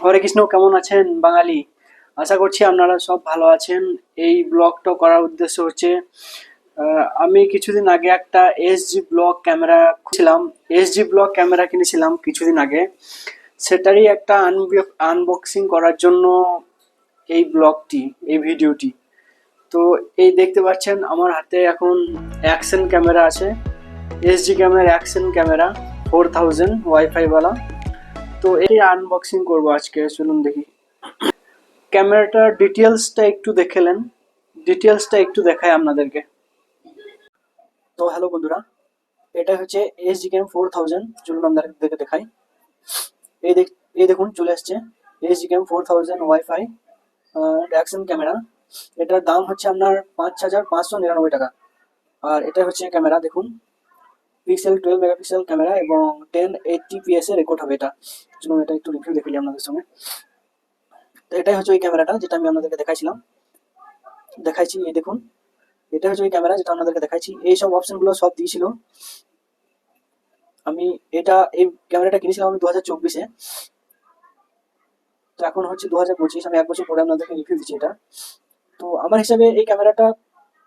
হরে কৃষ্ণ, কেমন আছেন বাঙালি? আশা করছি আপনারা সব ভালো আছেন। এই ব্লগটা করার উদ্দেশ্য হচ্ছে আমি কিছুদিন আগে একটা এসজি ব্লগ ক্যামেরা ছিলাম এসজি ব্লগ ক্যামেরা কিনেছিলাম কিছুদিন আগে। সেটারই একটা আনবক্সিং করার জন্য এই ব্লগটি, এই ভিডিওটি। তো এই দেখতে পাচ্ছেন, আমার হাতে এখন অ্যাকশন ক্যামেরা আছে। SG camera action camera four thousand ওয়াইফাইওয়ালা তো এই আনবক্সিং করব আজকে, চলুন দেখি। ক্যামেরাটার ডিটেলসটা একটু দেখেলেন ডিটেলসটা একটু দেখাই আপনাদেরকে। তো হ্যালো বন্ধুরা, এটা হচ্ছে এসজি ক্যাম ফোর থাউজেন্ড চলুন আপনাদেরকে দেখাই। এই দেখ, এই দেখুন, চলে আসছে SG cam four thousand WiFi action camera এটার দাম হচ্ছে আপনার পাঁচ হাজার পাঁচশো নিরানব্বই টাকা। আর এটা হচ্ছে ক্যামেরা, দেখুন। পিক্সেল টুয়েলভ মেগাপিক্সেল ক্যামেরা এবং টেন এইটটি পিএস রেকর্ড হবে এটা। চলুন এটা একটু রিভিউ দেখে আপনাদের সঙ্গে। তো এটাই হচ্ছে ওই ক্যামেরাটা যেটা আমি আপনাদেরকে দেখাইছিলাম। দেখাইছি, এই দেখুন। এটা হচ্ছে ওই ক্যামেরা যেটা আপনাদেরকে দেখাইছি। এই সব অপশনগুলো সব দিয়েছিল। আমি এটা, এই ক্যামেরাটা কিনেছিলাম আমি দু হাজার চব্বিশে। তো এখন হচ্ছে দু হাজার পঁচিশ। আমি এক বছর পরে আপনাদেরকে রিভিউ দিচ্ছি এটা। তো আমার হিসাবে এই ক্যামেরাটা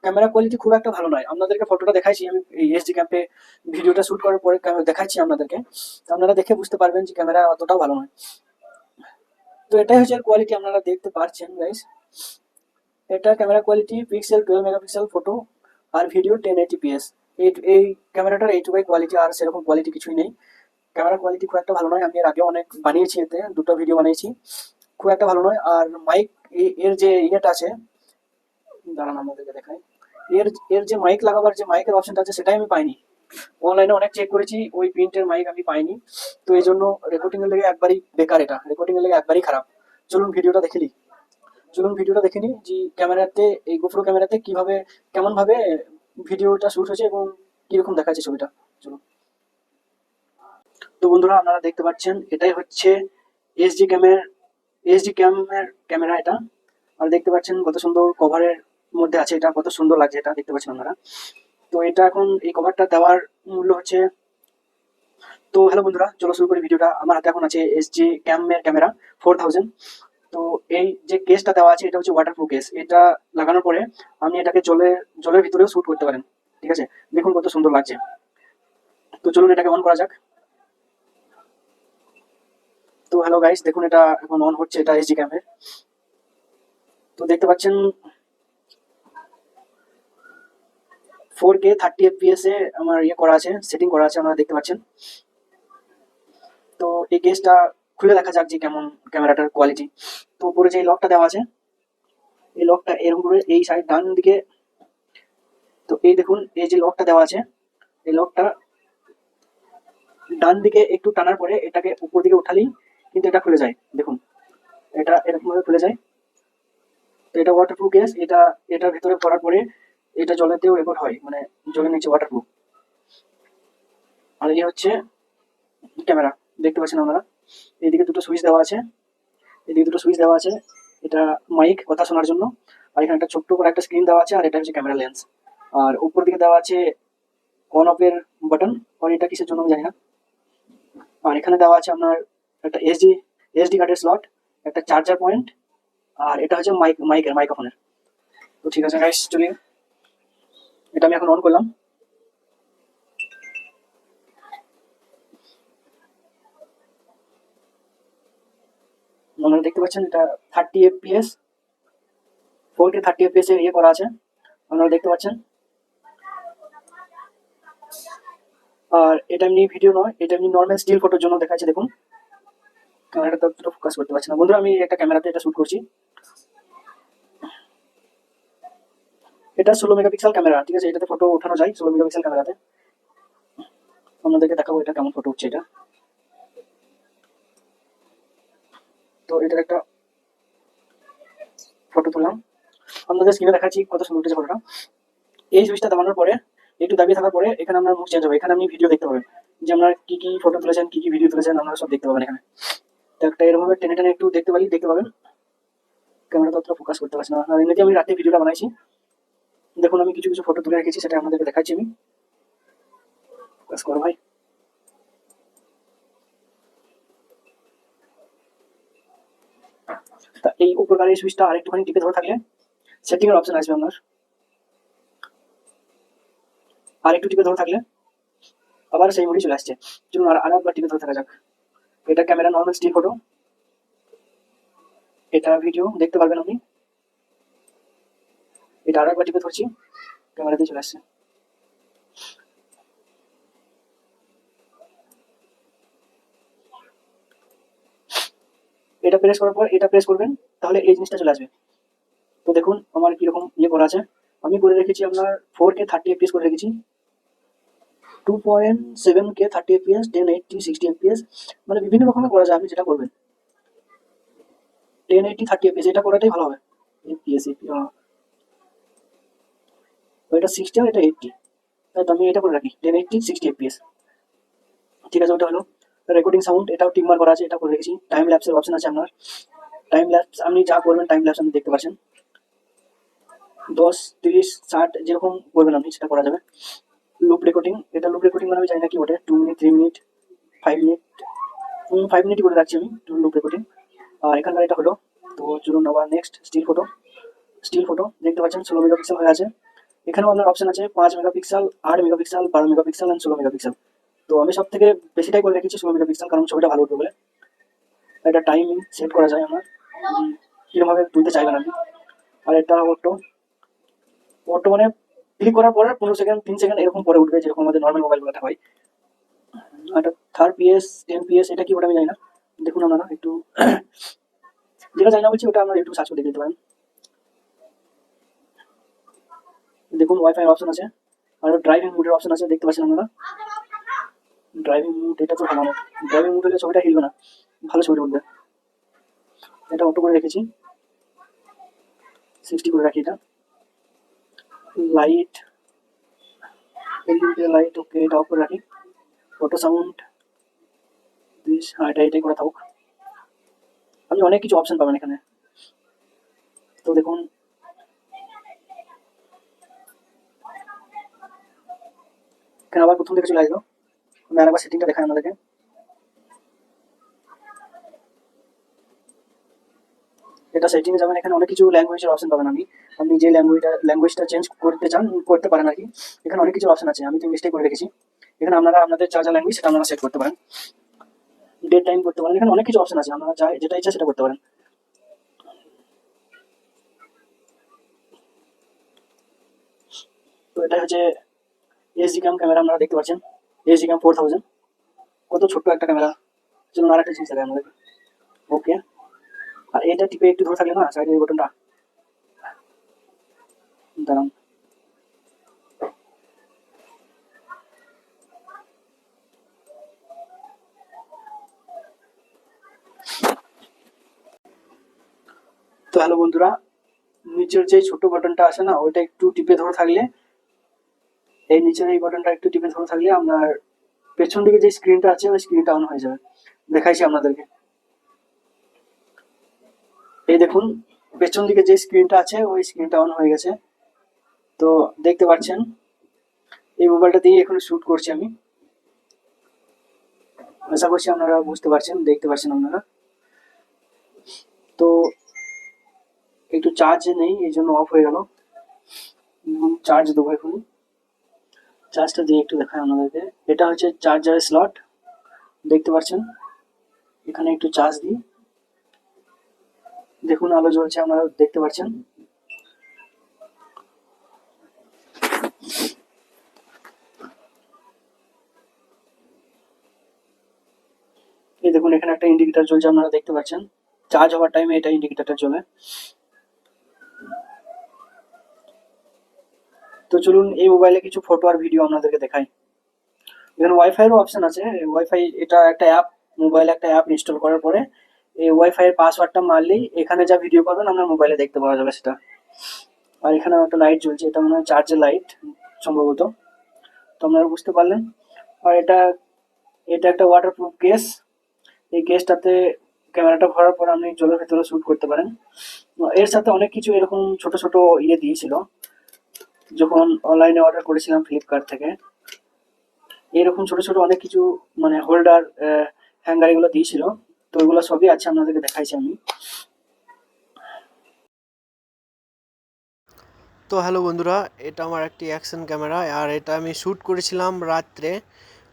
ক্যামেরা কোয়ালিটি খুব একটা ভালো নয়। আপনাদেরকে ফটোটা দেখাইছি, আমি এসডি ক্যাম্পে ভিডিওটা শুট করার পরে দেখাচ্ছি আপনাদেরকে। তো আপনারা দেখে বুঝতে পারবেন যে ক্যামেরা অতটাও ভালো নয়। তো এটাই হচ্ছে কোয়ালিটি আপনারা দেখতে পারছেন গাইস এটা camera quality pixel twelve megapixel photo আর ভিডিও টেন এইটি পিএস এই এই ক্যামেরাটার এইটুকুই কোয়ালিটি আর সেরকম কোয়ালিটি কিছুই নেই। ক্যামেরা কোয়ালিটি খুব একটা ভালো নয়। আমি এর আগে অনেক বানিয়েছি এতে, দুটো ভিডিও বানিয়েছি। খুব একটা ভালো নয়। আর মাইক এর যে ইয়েটা আছে, দাঁড়ান আমাদেরকে দেখাই। এর এর যে মাইক লাগাবার যে মাইকের অপশনটা আছে সেটাই আমি পাইনি। অনলাইনে অনেক চেক করেছি, ওই প্রিন্টের মাইক আমি পাইনি। তো এই জন্য রেকর্ডিং এর লেগে একবারই বেকার এটা। রেকর্ডিং এর লেগে একবারই খারাপ। চলুন ভিডিওটা দেখে নিই। চলুন ভিডিওটা দেখে নিই যে ক্যামেরাতে এই গোপ্রো ক্যামেরাতে কীভাবে কেমন ভাবে ভিডিওটা শুট হয়েছে এবং কীরকম দেখাচ্ছে ছবিটা। চলুন। তো বন্ধুরা, আপনারা দেখতে পাচ্ছেন, এটাই হচ্ছে SD camera SD camera camera এটা। আর দেখতে পাচ্ছেন কত সুন্দর কভারের মধ্যে আছে, এটা কত সুন্দর লাগছে, এটা দেখতে পাচ্ছেন আপনারা। তো এটা এখন এই কভারটা দেওয়ার মূল্য হচ্ছে, তো হ্যালো বন্ধুরা, চলো শুরু করি ভিডিওটা। আমার হাতে এখন আছে এসজি ক্যামের ক্যামেরা ফোর থাউজেন্ড তো এই যে কেসটা দেওয়া আছে, এটা হচ্ছে ওয়াটারপ্রুফ কেস এটা লাগানোর পরে আপনি এটাকে জলে, জলের ভিতরেও শুট করতে পারেন, ঠিক আছে? দেখুন কত সুন্দর লাগছে। তো চলুন এটাকে অন করা যাক। তো হ্যালো গাইস দেখুন এটা এখন অন হচ্ছে, এটা এসডি ক্যামের তো দেখতে পাচ্ছেন ফোর কে থার্টি এফপিএস এ আমার ইয়ে করা আছে সেটিং করা আছে, আপনারা দেখতে পাচ্ছেন। তো এই কেসটা খুলে দেখা যাক যে কেমন ক্যামেরাটার কোয়ালিটি তো উপরে যে লকটা দেওয়া আছে, এই লকটা এরকম করে এই সাইড ডান দিকে, তো এই দেখুন, এই যে লকটা দেওয়া আছে, এই লকটা ডান দিকে একটু টানার পরে এটাকে উপর দিকে উঠালেই কিন্তু এটা খুলে যায়, দেখুন। এটা এরকম ভাবে খুলে যায়। তো এটা ওয়াটারপ্রুফ গ্যাস এটা, এটার ভেতরে পড়ার পরে এটা জলেতেও রেকর্ড হয় মানে জলের নিচে ওয়াটারপ্রুফ আর এই হচ্ছে ক্যামেরা দেখতে পাচ্ছেন আপনারা? এইদিকে দুটো সুইচ দেওয়া আছে। এদিকে দুটো সুইচ দেওয়া আছে। এটা মাইক কথা শোনার জন্য। আর এখানে একটা ছোট্ট করে একটা স্ক্রিন দেওয়া আছে, আর এটা হচ্ছে ক্যামেরা লেন্স আর উপর দিকে দেওয়া আছে অন অফ এর বাটন আর এটা কিসের জন্য আমি জানি না। আর এখানে দেওয়া আছে আপনার একটা এসডি এসডি কার্ডের স্লট একটা চার্জার পয়েন্ট আর এটা হচ্ছে মাইক মাইকের মাইক্রোফোনের তো ঠিক আছে গাইস চলি এটা আমি এখন অন করলাম। আপনারা দেখতে পাচ্ছেন এটা thirty FPS four K thirty FPS এর ইয়ে করা আছে। আপনারা দেখতে পাচ্ছেন। আর এটা এমনি ভিডিও নয়, এটা এমনি নর্মাল স্টিল ফটোর জন্য দেখাচ্ছে, দেখুন। ক্যামেরাটা ফোকাস করতে পারছি না। বন্ধুরা, আমি একটা ক্যামেরাতে এটা শুট করছি। এটা ষোলো মেগাপিক্সেল ক্যামেরা, ঠিক আছে? এটাতে ফটো ওঠানো যায় ষোলো মেগাপিক্সেল ক্যামেরাতে। আপনাদেরকে দেখাবো এটা কেমন ফটো উঠছে এটা। তো এটার একটা ফটো তুললাম। আপনাদের স্ক্রিনে দেখাচ্ছি কত সুন্দর উঠেছে ফটোটা এই সুইচটা দাবানোর পরে, একটু দাবিয়ে থাকার পরে এখানে আপনার মুখ চেঞ্জ হবে। এখানে আপনি ভিডিও দেখতে পাবেন যে আপনার কি কি ফটো তুলেছেন, কি কি ভিডিও তুলেছেন আপনারা সব দেখতে পাবেন এখানে। তো একটা এরকম ভাবে টেনে টেনে একটু দেখতে পারি, দেখতে পাবেন। ক্যামেরাটা অতটা ফোকাস করতে পারছি না। আর এমনিতে আমি রাতে ভিডিওটা বানাইছি। দেখুন, আমি কিছু কিছু ফটো তুলে রেখেছি, সেটা আপনাদেরকে দেখাচ্ছি আমি। করো ভাই। এই এই সুইচটা আরেকটুখানি টিপে ধরে থাকলে সেটিং এর অপশন আসবে আপনার। আর একটু টিপে ধরে থাকলে আবার সেই মোডই চলে আসছে। চলুন আর আরেকবার টিপে ধরে থাকা যাক। এটা ক্যামেরা নর্মাল স্টিল ফটো এটা ভিডিও দেখতে পারবেন আপনি। এটা আরেকবার টিপে ধরছি, ক্যামেরা দিয়ে চলে আসছে। এটা প্রেস করার পর এটা প্রেস করবেন, তাহলে এই জিনিসটা চলে আসবে। তো দেখুন আমার কীরকম ইয়ে করা আছে। আমি করে রেখেছি আপনার ফোর কে থার্টি এফপিএস করে রেখেছি। Two point seven K thirty FPS ten eighty sixty FPS মানে বিভিন্ন রকমের করা যায়, আপনি যেটা করবেন। টেন এইটটি থার্টি এফপিএস এটা করাটাই ভালো হবে। এফপিএস এটা সিক্সটি এটা এইটটি তাই আমি এটা করে রাখি। টেন এইটটি সিক্সটি এফপিএস ঠিক আছে, ওটা হলো রেকর্ডিং সাউন্ড এটাও টিকমার করা আছে, এটা করে রেখেছি। টাইম ল্যাপসের অপশন আছে আপনার। টাইম ল্যাপস আপনি যা করবেন টাইম ল্যাপস আপনি দেখতে পাচ্ছেন। দশ, তিরিশ, ষাট, যেরকম করবেন আপনি, সেটা করা যাবে। লুপ রেকর্ডিং এটা লুপ রেকর্ডিং মানে আমি জানি না কি ওটা two minute three minute five minute five মিনিটই করে রাখছি আমি লুপ রেকর্ডিং আর এখানকার এটা হলো, তো চলুন আবার next still photo still photo দেখতে পাচ্ছেন, ষোলো মেগাপিক্সেল হয়ে আছে। এখানেও আপনার অপশন আছে পাঁচ মেগাপিক্সেল আট মেগাপিক্সেল বারো মেগাপিক্সেল অ্যান্ড ষোলো মেগাপিক্সেল তো আমি সব থেকে বেশিটাই করে রেখেছি ষোলো মেগাপিক্সেল কারণ ছবিটা ভালো উঠবে বলে। এটা টাইমিং সেট করা যায় আমার। উম, কিরমভাবে তুলতে চাইবেন আপনি? আর এটা অটো অটো মানে ক্লিক করার পরে পনেরো সেকেন্ড তিন সেকেন্ড এরকম পরে উঠবে যেরকম আমাদের নর্মাল মোবাইলগুলোতে হয়। এটা থার্ড পিএস টেন পিএস এটা কি ওটা আমি জানি না। দেখুন আপনারা একটু যেটা জানি না বলছি ওটা আপনারা একটু সার্চ করে দেখে নিতে পারেন। দেখুন ওয়াইফাই অপশন আছে। আর ড্রাইভিং মুডের অপশন আছে, দেখতে পাচ্ছেন আপনারা? ড্রাইভিং মুড এটা তো ভালো ড্রাইভিং মুড হলে ছবিটা হিলবে না। ভালো ছবিটা উঠবে এটা অটো করে রেখেছি। সিক্সটি করে রাখি এটা। লাইট লাইট ওকে এটা অফ করে রাখি। ফটো সাউন্ড দিস হ্যাঁ এটা, এটাই করে থাকুক। আপনি অনেক কিছু অপশন পাবেন এখানে। তো দেখুন এখানে আবার প্রথম থেকে চলে আসলো আমি আরেকবার সেটিংটা দেখাই আপনাদেরকে। এটা সেটিং এ যাবেন, এখানে অনেক কিছু ল্যাঙ্গুয়েজের অপশন পাবেন আপনি। আপনি যে ল্যাঙ্গুয়েজটা ল্যাঙ্গুয়েজটা চেঞ্জ করতে চান, করতে পারেন আর কি। এখানে অনেক কিছু অপশন আছে, আমি তো ইংলিশটাই করে রেখেছি। এখানে আপনারা, আপনাদের যা যা ল্যাঙ্গুয়েজ সেটা আপনারা সেট করতে পারেন। ডেট টাইম করতে পারেন। এখানে অনেক কিছু অপশন আছে, আপনারা যা, যেটা ইচ্ছা সেটা করতে পারেন। তো এটা হচ্ছে এসডি ক্যাম ক্যামেরা আপনারা দেখতে পাচ্ছেন। এসডি ক্যাম ফোর থাউজেন্ড কত ছোট্ট একটা ক্যামেরা চলুন আর একটা জিনিস দেখাই আমাদের ওকে আর এটা টিপে একটু ধরে থাকলে না সাইডের বটনটা দাঁড়ান। তো হ্যালো বন্ধুরা, নিচের যে ছোট বাটনটা আছে না, ওইটা একটু টিপে ধরে থাকলে এই নিচের এই বাটনটা একটু টিপে ধরে থাকলে আপনার পেছন দিকে যে স্ক্রিনটা আছে, ওই স্ক্রিনটা অন হয়ে যাবে। দেখাইছি আপনাদেরকে। এই দেখুন, পেছন দিকে যে স্ক্রিনটা আছে, ওই স্ক্রিনটা অন হয়ে গেছে। তো দেখতে পাচ্ছেন, এই মোবাইলটা দিয়ে এখন শুট করছি আমি। আশা করছি আপনারা বুঝতে পারছেন, দেখতে পাচ্ছেন আপনারা। তো একটু চার্জ নেই, এই জন্য অফ হয়ে গেল। চার্জ দেবো এখন চার্জটা দিয়ে একটু দেখায় আপনাদেরকে। এটা হচ্ছে চার্জারের স্লট দেখতে পাচ্ছেন? এখানে একটু চার্জ দিই। দেখুন, আলো জ্বলছে, আপনারা দেখতে পাচ্ছেন? এই দেখুন, এখানে একটা ইন্ডিকেটর জ্বলছে, আপনারা দেখতে পাচ্ছেন? চার্জ হওয়ার টাইমে এটা ইন্ডিকেটরটা জ্বলে। তো চলুন এই মোবাইলে কিছু ফটো আর ভিডিও আপনাদেরকে দেখাই। এখানে ওয়াইফাই এর অপশন আছে। ওয়াইফাই এটা একটা অ্যাপ মোবাইলে একটা অ্যাপ ইনস্টল করার পরে এই ওয়াইফাই এর পাসওয়ার্ডটা মারলেই এখানে যা ভিডিও করবেন আপনার মোবাইলে দেখতে পাওয়া যাবে সেটা। আর এখানে একটা লাইট জ্বলছে, এটা মনে হয় চার্জের লাইট সম্ভবত। তো আপনারা বুঝতে পারলেন। আর এটা এটা একটা ওয়াটারপ্রুফ কেস এই কেসটাতে ক্যামেরাটা ভরার পর আপনি জলের ভেতরে শ্যুট করতে পারেন। এর সাথে অনেক কিছু এরকম ছোট ছোট ইয়ে দিয়েছিল। যখন অনলাইনে অর্ডার করেছিলাম ফ্লিপকার্ট থেকে, এরকম ছোট ছোট অনেক কিছু মানে হোল্ডার হ্যাঙ্গার এগুলো দিয়েছিল। তো ওইগুলো সবই আছে আপনাদেরকে দেখাইছি আমি। তো হ্যালো বন্ধুরা, এটা আমার একটি অ্যাকশন ক্যামেরা আর এটা আমি শ্যুট করেছিলাম রাত্রে।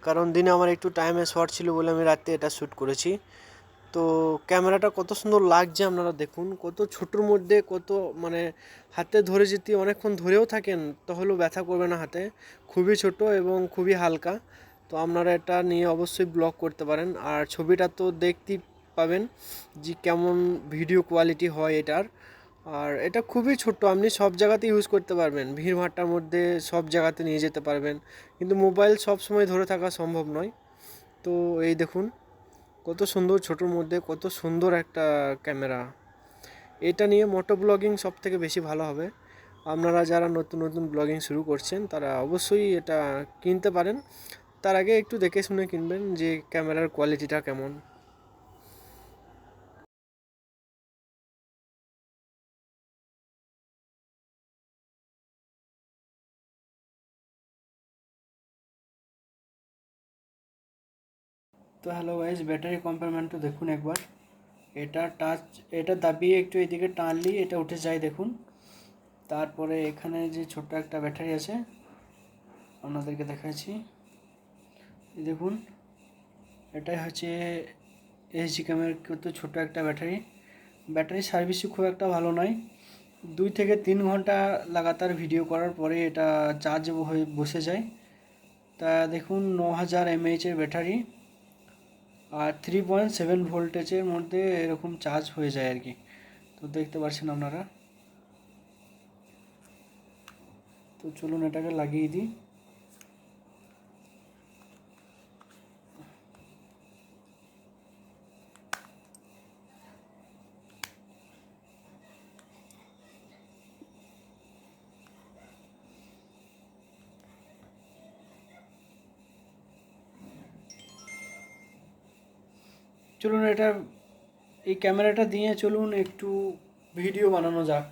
কারণ দিনে আমার একটু টাইমে শর্ট ছিল বলে আমি রাত্রে এটা শ্যুট করেছি। তো ক্যামেরাটা কত সুন্দর লাগছে আপনারা দেখুন, কত ছোটোর মধ্যে কত মানে হাতে ধরে যদি অনেকক্ষণ ধরেও থাকেন, তাহলেও ব্যথা করবে না হাতে। খুবই ছোট এবং খুবই হালকা, তো আপনারা এটা নিয়ে অবশ্যই ব্লগ করতে পারেন। আর ছবিটা তো দেখতেই পাবেন যে কেমন ভিডিও কোয়ালিটি হয় এটার। আর এটা খুবই ছোট্ট, আপনি সব জায়গাতে ইউজ করতে পারবেন। ভিড়ভাট্টার মধ্যে সব জায়গাতে নিয়ে যেতে পারবেন। কিন্তু মোবাইল সব সময় ধরে থাকা সম্ভব নয়। তো এই দেখুন কত সুন্দর ছোটোর মধ্যে, কত সুন্দর একটা ক্যামেরা। এটা নিয়ে মোটো ব্লগিং সব থেকে বেশি ভালো হবে। আপনারা যারা নতুন নতুন ব্লগিং শুরু করছেন, তারা অবশ্যই এটা কিনতে পারেন। তার আগে একটু দেখে শুনে কিনবেন যে ক্যামেরার কোয়ালিটিটা কেমন। তো হ্যালো গাইজ ব্যাটারি কম্পারমেন্টটা দেখুন একবার। এটা টাচ এটা দাবিয়ে একটু এদিকে টানলেই এটা উঠে যায় দেখুন। তারপরে এখানে যে ছোট্ট একটা ব্যাটারি আছে, আপনাদেরকে দেখাচ্ছি। দেখুন, এটাই হচ্ছে এসজি ক্যামেরার কত ছোট একটা ব্যাটারি ব্যাটারি সার্ভিসও খুব একটা ভালো নয়। দুই থেকে তিন ঘণ্টা লাগাতার ভিডিও করার পরে এটা চার্জ হয়ে, বসে যায়। তা দেখুন ন হাজার এমএইচের ব্যাটারি আর থ্রি পয়েন্ট সেভেন ভোল্টেজের মধ্যে এরকম চার্জ হয়ে যায় আর কি। তো দেখতে পাচ্ছেন আপনারা? তো চলুন এটাকে লাগিয়ে দিই। চলুন এটা, এই ক্যামেরাটা দিয়ে চলুন একটু ভিডিও বানানো যাক।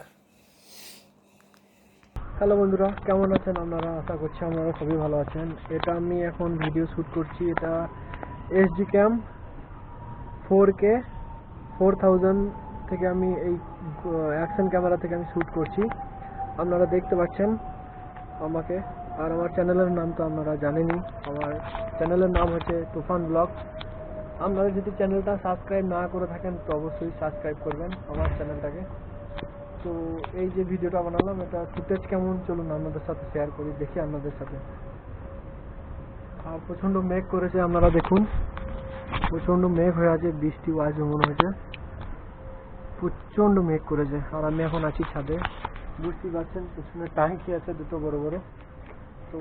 হ্যালো বন্ধুরা, কেমন আছেন আপনারা? আশা করছি আপনারা সবই ভালো আছেন। এটা আমি এখন ভিডিও শ্যুট করছি। এটা SD cam four K four thousand থেকে আমি এই অ্যাকশন ক্যামেরা থেকে আমি শ্যুট করছি। আপনারা দেখতে পাচ্ছেন আমাকে। আর আমার চ্যানেলের নাম তো আপনারা জানেনই। আমার চ্যানেলের নাম হচ্ছে তুফান ব্লগ। আপনারা যদি চ্যানেলটা সাবস্ক্রাইব না করে থাকেন, তো অবশ্যই সাবস্ক্রাইব করবেন আমার চ্যানেলটাকে। তো এই যে ভিডিওটা বানালাম, এটা ফুটেজ কেমন? চলুন আপনাদের সাথে শেয়ার করি, দেখি আপনাদের সাথে। আর প্রচণ্ড মেঘ করেছে, আপনারা দেখুন। প্রচণ্ড মেঘ হয়ে আছে, বৃষ্টি আসবে মনে হয়েছে। প্রচণ্ড মেঘ করেছে, আর আমি এখন আছি ছাদে। বুঝতেই পারছেন, পিছনে টাঙ্কি আছে দুটো বড় বড়। তো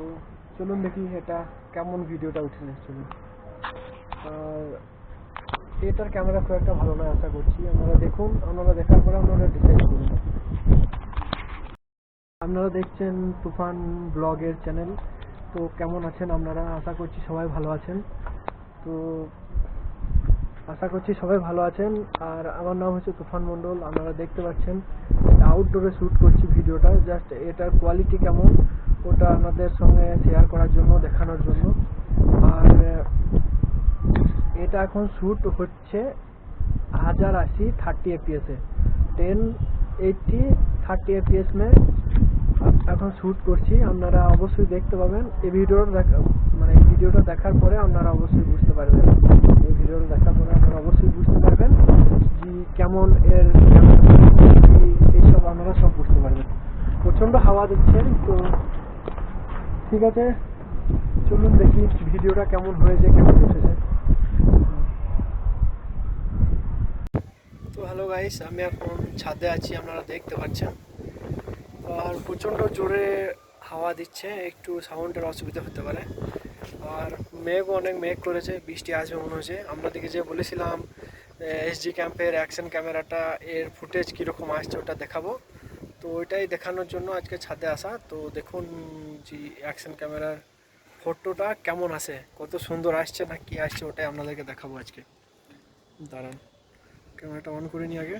চলুন দেখি এটা কেমন ভিডিওটা উঠেছে, চলুন। আর এটার ক্যামেরা খুব একটা ভালো নয়, আশা করছি। আপনারা দেখুন, আপনারা দেখার পরে আপনারা ডিসাইড করুন। আপনারা দেখছেন তুফান ব্লগের চ্যানেল তো কেমন আছেন আপনারা? আশা করছি সবাই ভালো আছেন। তো আশা করছি সবাই ভালো আছেন। আর আমার নাম হচ্ছে তুফান মণ্ডল। আপনারা দেখতে পাচ্ছেন আউটডোরে শ্যুট করছি ভিডিওটা। জাস্ট এটার কোয়ালিটি কেমন, ওটা আপনাদের সঙ্গে শেয়ার করার জন্য, দেখানোর জন্য। আর এটা এখন শ্যুট হচ্ছে হাজার আশি থার্টি এফপিএস এ। টেন এইটটি থার্টি এফপিএস মে এখন শ্যুট করছি। আপনারা অবশ্যই দেখতে পাবেন। এই ভিডিওটা দেখা মানে এই ভিডিওটা দেখার পরে আপনারা অবশ্যই বুঝতে পারবেন। এই ভিডিওটা দেখার পরে আপনারা অবশ্যই বুঝতে পারবেন যে কেমন এর এইসব আপনারা সব বুঝতে পারবেন। প্রচণ্ড হাওয়া দিচ্ছে, তো ঠিক আছে, চলুন দেখি ভিডিওটা কেমন হয়েছে, কেমন এসেছে। তো হ্যালো গাইস আমি এখন ছাদে আছি, আপনারা দেখতে পাচ্ছেন। আর প্রচণ্ড জোরে হাওয়া দিচ্ছে, একটু সাউন্ডের অসুবিধা হতে পারে। আর মেঘও অনেক মেঘ করেছে, বৃষ্টি আসবে মনে হচ্ছে। আপনাদেরকে যে বলেছিলাম এসজি ক্যাম্পের অ্যাকশন ক্যামেরাটা এর ফুটেজ কীরকম আসছে ওটা দেখাবো। তো ওইটাই দেখানোর জন্য আজকে ছাদে আসা। তো দেখুন যে অ্যাকশন ক্যামেরার ফটোটা কেমন আসে কত সুন্দর আসছে না কি আসছে, ওটাই আপনাদেরকে দেখাবো আজকে। দাঁড়ান। ক্যামেরাটা অন করে নিই আগে।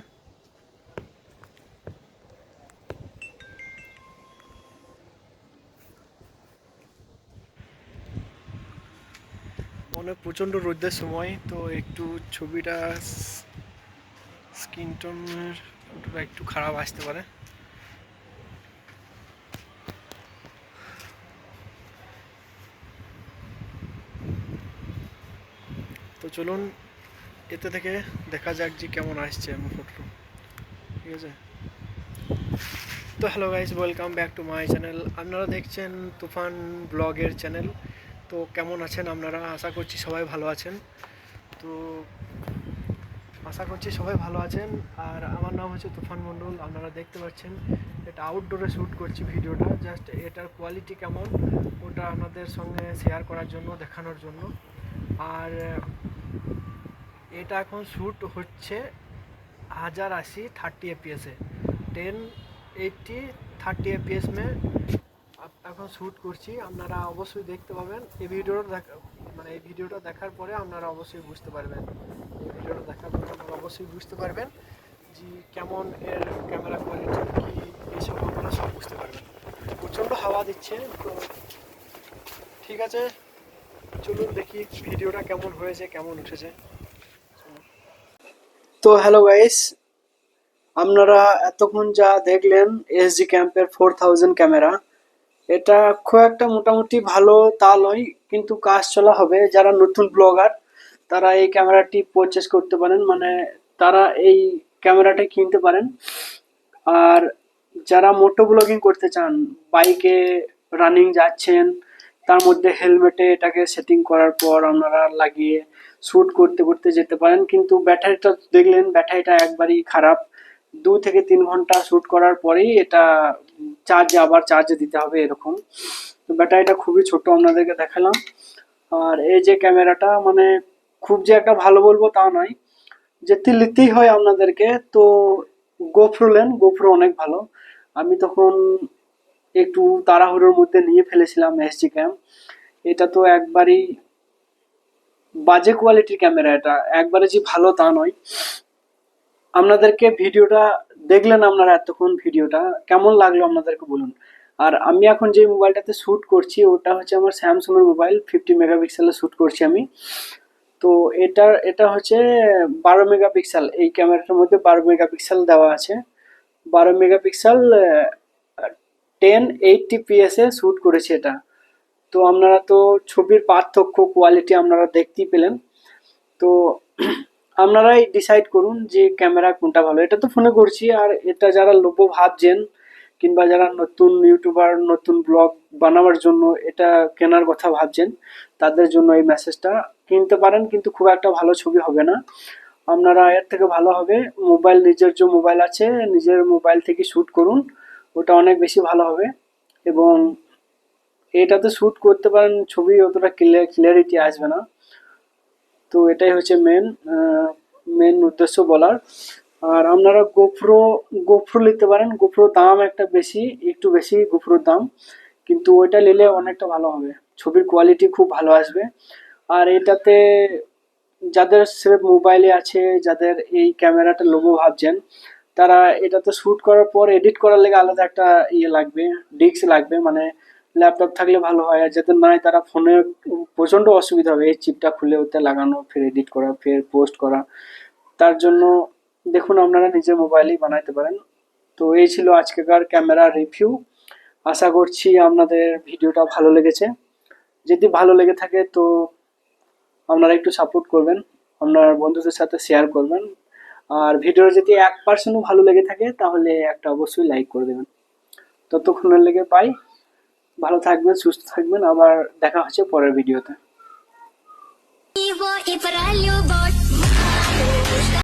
মনে প্রচণ্ড রোদের সময়, তো একটু ছবিটা স্ক্রিন টোনের একটু খারাপ আসতে পারে। তো চলুন এতে থেকে দেখা যাক যে কেমন আসছে আমার ফটো ঠিক আছে? তো hello guys welcome back to my channel আপনারা দেখছেন তুফান ব্লগের চ্যানেল তো কেমন আছেন আপনারা? আশা করছি সবাই ভালো আছেন। তো আশা করছি সবাই ভালো আছেন। আর আমার নাম হচ্ছে তুফান মণ্ডল। আপনারা দেখতে পাচ্ছেন, এটা আউটডোরে শ্যুট করছি ভিডিওটা। জাস্ট এটার কোয়ালিটি কেমন, ওটা আপনাদের সঙ্গে শেয়ার করার জন্য, দেখানোর জন্য। আর এটা এখন শ্যুট হচ্ছে হাজার আশি থার্টি এপিএসে টেন এইটটি থার্টি এপিএস মে এখন শ্যুট করছি। আপনারা অবশ্যই দেখতে পাবেন। এই ভিডিওটা দেখা মানে এই ভিডিওটা দেখার পরে আপনারা অবশ্যই বুঝতে পারবেন। এই ভিডিওটা দেখার পরে আপনারা অবশ্যই বুঝতে পারবেন যে কেমন এর ক্যামেরা কোয়ালিটি, কি এইসব আপনারা সব বুঝতে পারবেন। প্রচণ্ড হাওয়া দিচ্ছে, তো ঠিক আছে। চলুন দেখি ভিডিওটা কেমন হয়েছে, কেমন উঠেছে। তো হ্যালো গাইস আপনারা এতক্ষণ যা দেখলেন এসজি ক্যাম্পের ফোর থাউজেন্ড ক্যামেরা এটা খুব একটা মোটামুটি ভালো তা নয়, কিন্তু কাজ চলা হবে। যারা নতুন ব্লগার তারা এই ক্যামেরাটি পারচেস করতে পারেন মানে তারা এই ক্যামেরাটা কিনতে পারেন। আর যারা মোটো ব্লগিং করতে চান বাইকে রানিং যাচ্ছেন, তার মধ্যে হেলমেটে এটাকে সেটিং করার পর আপনারা লাগিয়ে শ্যুট করতে করতে যেতে পারেন। কিন্তু ব্যাটারিটা দেখলেন ব্যাটারিটা একবারই খারাপ। দু থেকে তিন ঘণ্টা শ্যুট করার পরেই এটা চার্জে আবার চার্জে দিতে হবে এরকম। তো ব্যাটারিটা খুবই ছোট আপনাদেরকে দেখালাম। আর এই যে ক্যামেরাটা মানে খুব যে একটা ভালো বলব তা নয় যেতে নিতেই হয় আপনাদেরকে। তো গোপ্রো লেন গোপ্রো অনেক ভালো। আমি তখন একটু তাড়াহুড়োর মধ্যে নিয়ে ফেলেছিলাম এসজি ক্যাম এটা তো একবারই বাজে কোয়ালিটির ক্যামেরা এটা। একবারে যে ভালো তা নয়। আপনাদেরকে ভিডিওটা দেখলেন আপনারা এতক্ষণ ভিডিওটা। কেমন লাগল আপনাদেরকে বলুন। আর আমি এখন যে মোবাইলটাতে শ্যুট করছি, ওটা হচ্ছে আমার স্যামসং এর মোবাইল ফিফটি মেগাপিক্সেলে শ্যুট করছি আমি। তো এটার, এটা হচ্ছে বারো মেগাপিক্সেল এই ক্যামেরাটার মধ্যে বারো মেগাপিক্সেল দেওয়া আছে। বারো মেগাপিক্সেল টেন এইটটি পিএসে শ্যুট করেছে এটা। তো আপনারা তো ছবির পার্থক্য কোয়ালিটি আপনারা দেখতেই পেলেন। তো আপনারাই ডিসাইড করুন যে ক্যামেরা কোনটা ভালো। এটা তো ফোনে করছি, আর এটা যারা লোক ভাবছেন কিংবা যারা নতুন ইউটিউবার নতুন ব্লগ বানাবার জন্য এটা কেনার কথা ভাবছেন, তাদের জন্য এই মেসেজটা কিনতে পারেন, কিন্তু খুব একটা ভালো ছবি হবে না। আপনারা এর থেকে ভালো হবে মোবাইল নিজের যে মোবাইল আছে, নিজের মোবাইল থেকে শ্যুট করুন, ওটা অনেক বেশি ভালো হবে। এবং এটাতে শ্যুট করতে পারেন, ছবি অতটা ক্লিয়ার ক্লিয়ারিটি আসবে না। তো এটাই হচ্ছে মেন মেন উদ্দেশ্য বলার। আর আপনারা গোপ্রো গোপ্রো নিতে পারেন। গোপ্রো দাম একটা বেশি, একটু বেশি গোপ্রোর দাম। কিন্তু ওইটা নিলে অনেকটা ভালো হবে। ছবির কোয়ালিটি খুব ভালো আসবে। আর এটাতে যাদের স্রেফ মোবাইলে আছে, যাদের এই ক্যামেরাটা লোবো ভাবছেন, তারা এটাতে শ্যুট করার পর এডিট করার লেগে আলাদা একটা ইয়ে লাগবে ডিস্ক লাগবে। মানে ল্যাপটপ থাকলে ভালো হয়। আর যাদের নাই, তারা ফোনে প্রচণ্ড অসুবিধা হবে। এই চিপটা খুলে ওতে লাগানো, ফের এডিট করা, ফের পোস্ট করা। তার জন্য দেখুন, আপনারা নিজের মোবাইলেই বানাইতে পারেন। তো এই ছিল আজকেকার ক্যামেরা রিভিউ আশা করছি আপনাদের ভিডিওটা ভালো লেগেছে। যদি ভালো লেগে থাকে, তো আপনারা একটু সাপোর্ট করবেন। আপনার বন্ধুদের সাথে শেয়ার করবেন। আর ভিডিও যদি এক পার্সেন্টও ভালো লেগে থাকে, তাহলে একটা অবশ্যই লাইক করে দেবেন। ততক্ষণের লেগে পাই ভালো থাকবেন সুস্থ থাকবেন। আবার দেখা হচ্ছে পরের ভিডিওতে।